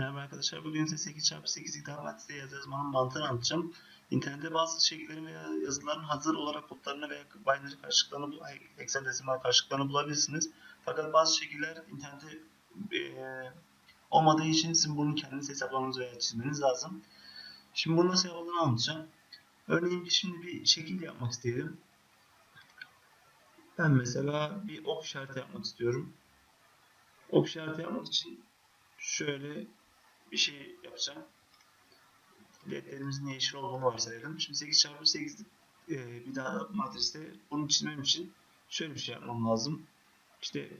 Merhaba arkadaşlar. Bugün size 8x8 iddia maddesi yazı yazmanın mantığını anlatacağım. İnternette bazı şekillerin veya yazıların hazır olarak kodlarını veya binary karşılıklarını, bu- hexadesimal karşılıklarını bulabilirsiniz. Fakat bazı şekiller internette eee, olmadığı için sizin bunu kendiniz hesaplamanız veya çizmeniz lazım. Şimdi bunu nasıl yapıldığını anlatacağım. Örneğin şimdi bir şekil yapmak isteyelim. Ben mesela bir ok işareti yapmak istiyorum. Ok işareti yapmak için şöyle bir şey yapacağım. ledlerimizin yeşil olduğunu varsayalım. Şimdi 8 çarpı 8 e, bir daha matriste bunu çizmem için şöyle bir şey yapmam lazım. İşte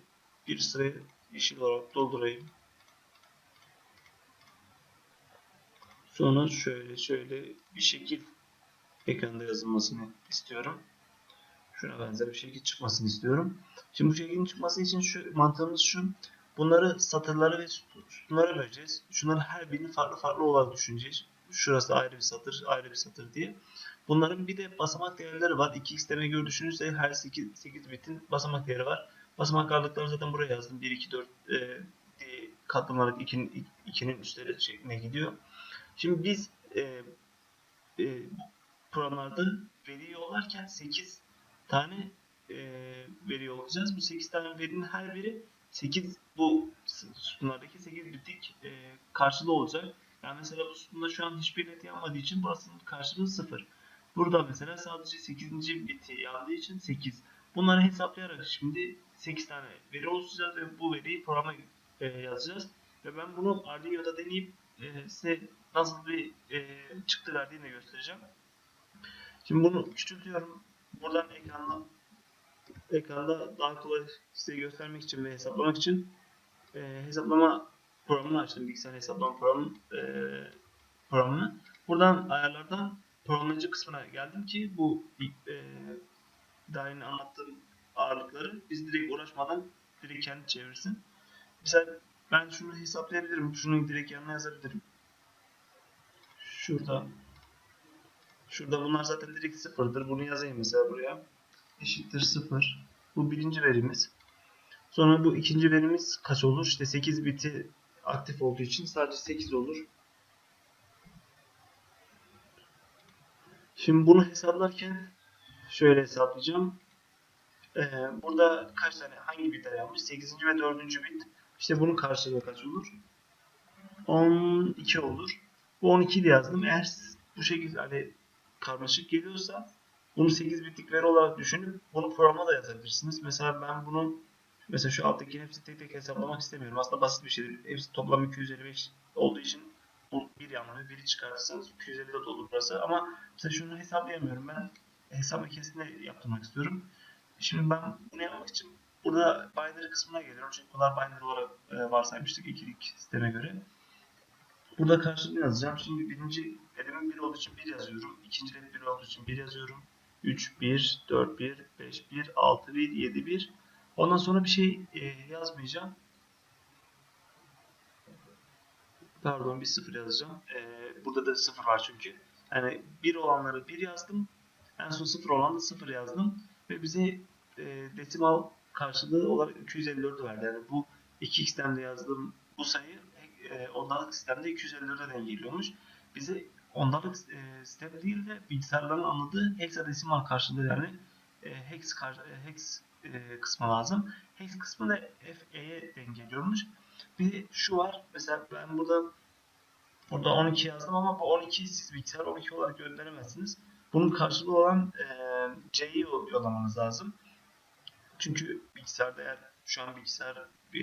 bir sırayı yeşil olarak doldurayım. Sonra şöyle şöyle bir şekil ekranda yazılmasını istiyorum. Şuna benzer bir şekil çıkmasını istiyorum. Şimdi bu şeklin çıkması için şu mantığımız şu. Bunları satırlara ve sütunlara böleceğiz. Şunların her birini farklı farklı olarak düşüneceğiz. Şurası ayrı bir satır, ayrı bir satır diye. Bunların bir de basamak değerleri var. 2x demek göre düşünürse her 8, 8 bitin basamak değeri var. Basamak ağırlıkları zaten buraya yazdım. 1, 2, 4 e, diye katlanarak 2'nin 2'nin üstleri şeklinde gidiyor. Şimdi biz e, e, programlarda veri yollarken 8 tane e, veri yollayacağız. Bu 8 tane verinin her biri 8 bu sütunlardaki 8 bitlik e, karşılığı olacak. Yani mesela bu sütunda şu an hiçbir net yanmadığı için burasının karşılığı 0. Burada mesela sadece 8. biti yandığı için 8. Bunları hesaplayarak şimdi 8 tane veri oluşturacağız ve bu veriyi programa e, yazacağız. Ve ben bunu Arduino'da deneyip e, size nasıl bir e, çıktı verdiğini göstereceğim. Şimdi bunu küçültüyorum. Buradan ekranda ekranda daha kolay size göstermek için ve hesaplamak için e, hesaplama programını açtım. Bilgisayar hesaplama programı, e, programını. Buradan ayarlardan programlayıcı kısmına geldim ki bu e, daha yeni anlattığım ağırlıkları biz direkt uğraşmadan direkt kendi çevirsin. Mesela ben şunu hesaplayabilirim. Şunu direkt yanına yazabilirim. Şurada Şurada bunlar zaten direkt sıfırdır. Bunu yazayım mesela buraya. Eşittir sıfır. Bu birinci verimiz. Sonra bu ikinci verimiz kaç olur? İşte 8 biti aktif olduğu için sadece 8 olur. Şimdi bunu hesaplarken şöyle hesaplayacağım. Ee, burada kaç tane hangi bitler yanmış? 8. ve 4. bit. İşte bunun karşılığı kaç olur? 12 olur. Bu 12 diye yazdım. Eğer bu şekilde hani karmaşık geliyorsa bunu 8 bitlik veri olarak düşünüp bunu programa da yazabilirsiniz. Mesela ben bunu mesela şu alttaki hepsi tek tek hesaplamak istemiyorum. Aslında basit bir şeydir. Hepsi toplam 255 olduğu için bu bir yanına biri çıkartırsanız 254 olur burası. Ama mesela şunu hesaplayamıyorum. Ben hesap makinesinde yaptırmak istiyorum. Şimdi ben bunu yapmak için burada binary kısmına geliyorum. Çünkü bunlar binary olarak e, varsaymıştık ikilik sisteme göre. Burada karşılığını yazacağım. Şimdi birinci elemin 1 olduğu için 1 yazıyorum. İkinci elim 1 olduğu için 1 yazıyorum. 3, 1, 4, 1, 5, 1, 6, 1, 7, 1. Ondan sonra bir şey e, yazmayacağım. Pardon bir 0 yazacağım. E, burada da 0 var çünkü. Yani 1 olanları 1 yazdım. En son 0 olan da 0 yazdım. Ve bize e, desimal karşılığı olarak 254 verdi. Yani bu 2x'ten de yazdığım bu sayı e, sistemde 254'e denk geliyormuş. Bize ondalık e, sistem değil de bilgisayarların anladığı hexadesimal karşılığı yani e, hex, kar, e, hex e, kısmı lazım. Hex kısmı da FE'ye denk geliyormuş. Bir şu var. Mesela ben burada burada 12 yazdım ama bu 12'yi siz bilgisayar 12 olarak gönderemezsiniz. Bunun karşılığı olan e, C'yi yollamanız lazım. Çünkü bilgisayarda eğer şu an bilgisayar e,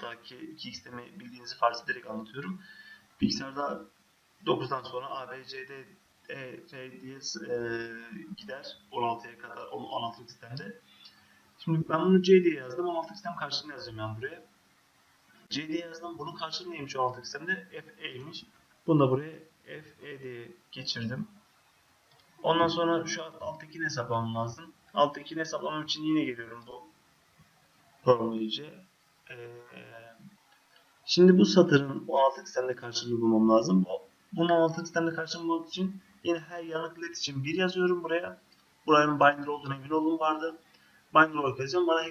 daki 2x'lemi bildiğinizi farz ederek anlatıyorum. Bilgisayarda 9'dan sonra A, B, C, D, E, F diye e, gider 16'ya kadar 16 sistemde. Şimdi ben bunu C diye yazdım. 16 sistem karşılığını yazacağım ben buraya. C diye yazdım. Bunun karşılığı neymiş 16 sistemde? F, E'ymiş. Bunu da buraya F, E diye geçirdim. Ondan sonra şu alttakini hesaplamam lazım. Alttakini hesaplamam için yine geliyorum bu programlayıcı. Ee, şimdi bu satırın 16 sistemde karşılığını bulmam lazım. Bunun 16 sistemde karşılığını bulmak için yine her yanık led için 1 yazıyorum buraya. Buranın binary olduğuna emin olun vardı. Binary olarak yazacağım. Bana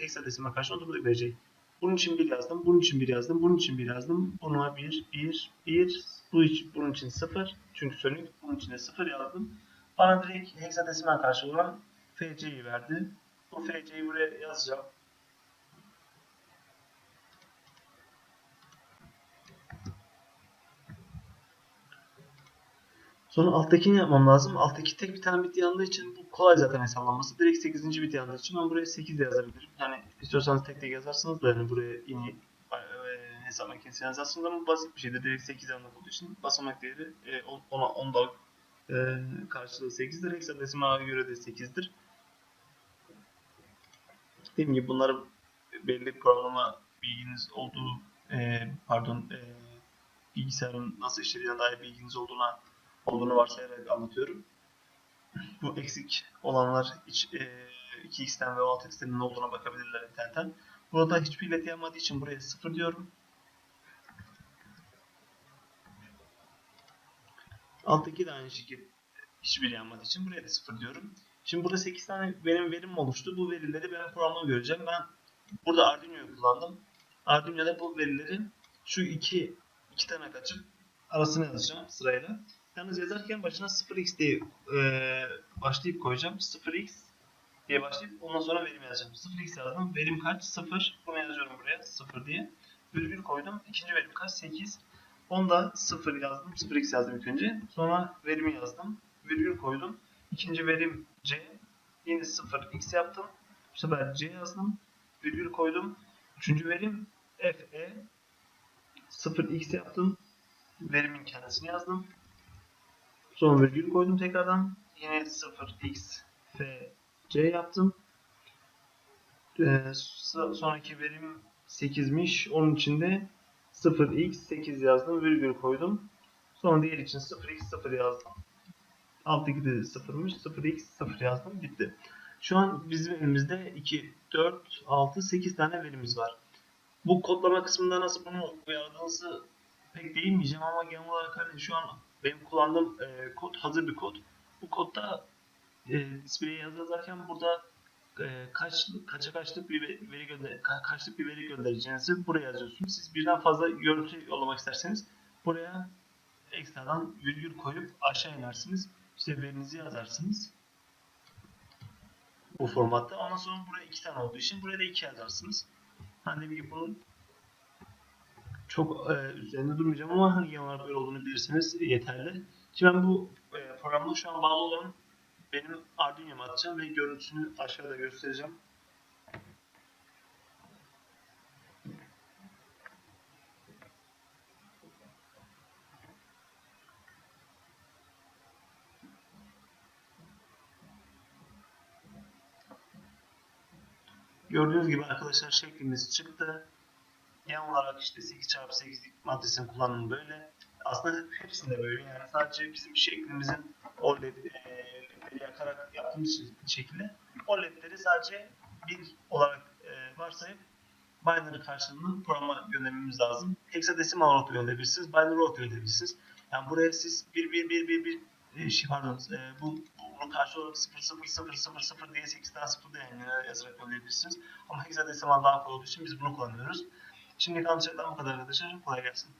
hexadesimal karşılığını burada verecek. Bunun için 1 yazdım. Bunun için 1 yazdım. Bunun için 1 yazdım. Buna 1, 1, 1. Bu için, bunun için 0. Çünkü sönük. Bunun için de 0 yazdım. Bana direkt heksadesimal karşılığı olan FC'yi verdi. Bu FC'yi buraya yazacağım. Sonra alttakini yapmam lazım. Alttaki tek bir tane bit yandığı için bu kolay zaten hesaplanması. Direkt 8. bit yandığı için ben buraya 8 de yazabilirim. Yani istiyorsanız tek tek yazarsınız da yani buraya yine e, hesap makinesi yazarsınız ama basit bir şeydir. Direkt 8 yandık olduğu için basamak değeri e, 10'a 10 da e, karşılığı 8'dir. Heksadesimala göre de 8'dir. Dediğim gibi bunları belli programa bilginiz olduğu e, pardon e, bilgisayarın nasıl işlediğine dair bilginiz olduğuna olduğunu varsayarak anlatıyorum. Bu eksik olanlar iç, e, 2x'ten ve 6x'ten ne olduğuna bakabilirler internetten. Burada hiçbir ileti yapmadığı için buraya 0 diyorum. Alttaki de aynı şekilde hiçbir yanmadığı için buraya da 0 diyorum. Şimdi burada 8 tane benim verim oluştu. Bu verileri ben programda göreceğim. Ben burada Arduino'yu kullandım. Arduino'da bu verileri şu iki iki tane açıp arasına yazacağım sırayla. Yalnız yazarken başına 0x diye e, başlayıp koyacağım. 0x diye başlayıp ondan sonra verim yazacağım. 0x yazdım. Verim kaç? 0. Bunu yazıyorum buraya. 0 diye. Virgül koydum. İkinci verim kaç? 8. Onda 0 yazdım. 0x yazdım ilk önce. Sonra verimi yazdım. Virgül koydum. İkinci verim c. Yine 0x yaptım. Bu sefer c yazdım. Virgül koydum. Üçüncü verim fe. 0x yaptım. Verimin kendisini yazdım. Sonra virgül koydum tekrardan. Yine 0x f c yaptım. Ee, sonraki verim 8'miş. Onun içinde 0x 8 yazdım. Virgül koydum. Sonra diğer için 0x 0 yazdım. Alttaki de 0'mış. 0x 0 yazdım. Bitti. Şu an bizim elimizde 2, 4, 6, 8 tane verimiz var. Bu kodlama kısmında nasıl bunu uyardığınızı pek değinmeyeceğim ama genel olarak hani şu an benim kullandığım e, kod hazır bir kod. Bu kodda e, display'e yazarken burada e, kaç kaça kaçlık bir veri gönder ka- kaçlık bir veri göndereceğinizi buraya yazıyorsunuz. Siz birden fazla görüntü yollamak isterseniz buraya ekstradan virgül koyup aşağı inersiniz. İşte verinizi yazarsınız. Bu formatta. Ondan sonra buraya iki tane olduğu için buraya da iki yazarsınız. Hani dediğim gibi bunun çok e, üzerinde durmayacağım ama genel olarak böyle olduğunu bilirseniz yeterli. Şimdi ben bu e, programda şu an bağlı olan benim Arduino'ma atacağım ve görüntüsünü aşağıda göstereceğim. Gördüğünüz gibi arkadaşlar şeklimiz çıktı. Genel olarak işte 8x8'lik maddesinin kullanımı böyle. Aslında hepsinde böyle yani sadece bizim şeklimizin o led, e, ledleri yakarak yaptığımız şekilde o ledleri sadece bir olarak e, varsayıp binary karşılığını programa göndermemiz lazım. Hexadesimal olarak gönderebilirsiniz, binary olarak gönderebilirsiniz. Yani buraya siz 1 1 1 1 1 e, şey pardon e, bu bunun karşı olarak 0 0 0 0 0 diye 8 tane 0 diye yazarak gönderebilirsiniz. Ama hexadesimal daha kolay olduğu için biz bunu kullanıyoruz. Şimdilik anlatacaklarım bu kadar arkadaşlar. Kolay gelsin.